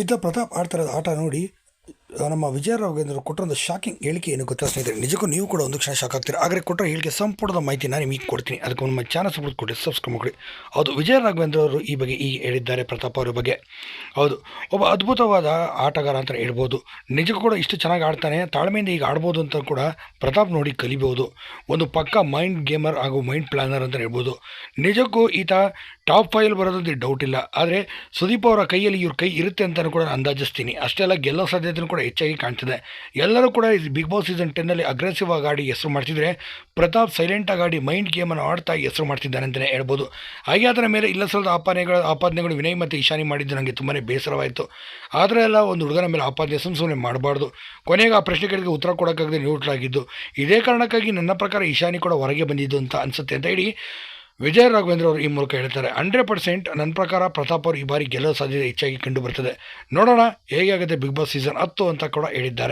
ಇದ್ದ ಪ್ರತಾಪ್ ಆಡ್ತಿರೋದು ಆಟ ನೋಡಿ ನಮ್ಮ ವಿಜಯ ರಾಘವೇಂದ್ರ ಕೊಟ್ಟರೊಂದು ಶಾಕಿಂಗ್ ಹೇಳಿಕೆ ಏನು ಗೊತ್ತಾ ಸ್ನೇಹಿತರೆ? ನಿಜಕ್ಕೂ ನೀವು ಕೂಡ ಒಂದು ಕ್ಷಣ ಶಾಕ್ ಆಗ್ತೀರಾ? ಆದರೆ ಕೊಟ್ಟರೆ ಹೇಳಿಕೆ ಸಂಪೂರ್ಣದ ಮಾಹಿತಿ ನಾನು ನಿಮಗೆ ಕೊಡ್ತೀನಿ. ಅದಕ್ಕೆ ನಮ್ಮ ಚಾನಲ್ ಸಪೋರ್ಟ್ ಕೊಡಿ ಸಬ್ಸ್ಕ್ರೈಬ್ ಮಾಡಿ ಹೌದು, ವಿಜಯ ರಾಘವೇಂದ್ರ ಅವರು ಈ ಬಗ್ಗೆ ಈಗ ಹೇಳಿದ್ದಾರೆ, ಪ್ರತಾಪ್ ಅವರ ಬಗ್ಗೆ. ಹೌದು, ಒಬ್ಬ ಅದ್ಭುತವಾದ ಆಟಗಾರ ಅಂತ ಹೇಳ್ಬೋದು. ನಿಜಕ್ಕೂ ಕೂಡ ಇಷ್ಟು ಚೆನ್ನಾಗಿ ಆಡ್ತಾನೆ, ತಾಳ್ಮೆಯಿಂದ ಈಗ ಆಡ್ಬೋದು ಅಂತ ಕೂಡ ಪ್ರತಾಪ್ ನೋಡಿ ಕಲಿಬೋದು. ಒಂದು ಪಕ್ಕ ಮೈಂಡ್ ಗೇಮರ್ ಹಾಗೂ ಮೈಂಡ್ ಪ್ಲಾನರ್ ಅಂತ ಹೇಳ್ಬೋದು. ನಿಜಕ್ಕೂ ಈತ ಟಾಪ್ ಫೈಲ್ ಬರೋದಂತೆ ಡೌಟ್ ಇಲ್ಲ. ಆದರೆ ಸುದೀಪ್ ಅವರ ಕೈಯಲ್ಲಿ ಇವ್ರ ಕೈ ಇರುತ್ತೆ ಅಂತಲೂ ಕೂಡ ನಾನು ಅಂದಾಜಿಸ್ತೀನಿ. ಅಷ್ಟೆಲ್ಲ ಗೆಲ್ಲೋ ಸಾಧ್ಯತೆಯೂ ಕೂಡ ಹೆಚ್ಚಾಗಿ ಕಾಣ್ತಿದೆ. ಎಲ್ಲರೂ ಕೂಡ ಬಿಗ್ ಬಾಸ್ ಸೀಸನ್ ಟೆನ್ನಲ್ಲಿ ಅಗ್ರೆಸಿವ್ ಆಗಿ ಆಡಿ ಹೆಸರು ಮಾಡ್ತಿದ್ರೆ, ಪ್ರತಾಪ್ ಸೈಲೆಂಟಾಗಿ ಆಡಿ ಮೈಂಡ್ ಗೇಮನ್ನು ಆಡ್ತಾ ಹೆಸರು ಮಾಡ್ತಿದ್ದಾನೆ ಅಂತಲೇ ಹೇಳ್ಬೋದು. ಹಾಗೆ ಅದರ ಮೇಲೆ ಇಲ್ಲ ಸಲ್ಲದ ಆಪಾದನೆಗಳು ಆಪಾದನೆಗಳು ವಿನಯ್ ಮತ್ತು ಈಶಾನಿ ಮಾಡಿದ್ದು ನನಗೆ ತುಂಬಾ ಬೇಸರವಾಯಿತು. ಆದರೆ ಎಲ್ಲ ಒಂದು ಹುಡುಗನ ಮೇಲೆ ಆಪಾದನೆ ಸುಮ್ಮ ಸುಮ್ಮನೆ ಮಾಡಬಾರ್ದು. ಕೊನೆಗೆ ಆ ಪ್ರಶ್ನೆಗಳಿಗೆ ಉತ್ತರ ಕೊಡೋಕ್ಕಾಗದೆ ನ್ಯೂಟ್ರಲ್ ಆಗಿದ್ದು. ಇದೇ ಕಾರಣಕ್ಕಾಗಿ ನನ್ನ ಪ್ರಕಾರ ಈಶಾನಿ ಕೂಡ ಹೊರಗೆ ಬಂದಿದ್ದು ಅಂತ ಅನಿಸುತ್ತೆ ಅಂತ ಹೇಳಿ ವಿಜಯ ರಾಘವೇಂದ್ರ ಅವರು ಈ ಮೂಲಕ ಹೇಳ್ತಾರೆ, ಹಂಡ್ರೆಡ್ ಪರ್ಸೆಂಟ್ ನನ್ನ ಪ್ರಕಾರ ಪ್ರತಾಪ್ ಅವರು ಈ ಬಾರಿ ಗೆಲ್ಲೋ ಸಾಧ್ಯತೆ ಹೆಚ್ಚಾಗಿ ಕಂಡು ಬರ್ತದೆ. ನೋಡೋಣ ಹೇಗೆ ಆಗುತ್ತೆ ಬಿಗ್ ಬಾಸ್ ಸೀಸನ್ ಹತ್ತು ಅಂತ ಕೂಡ ಹೇಳಿದ್ದಾರೆ.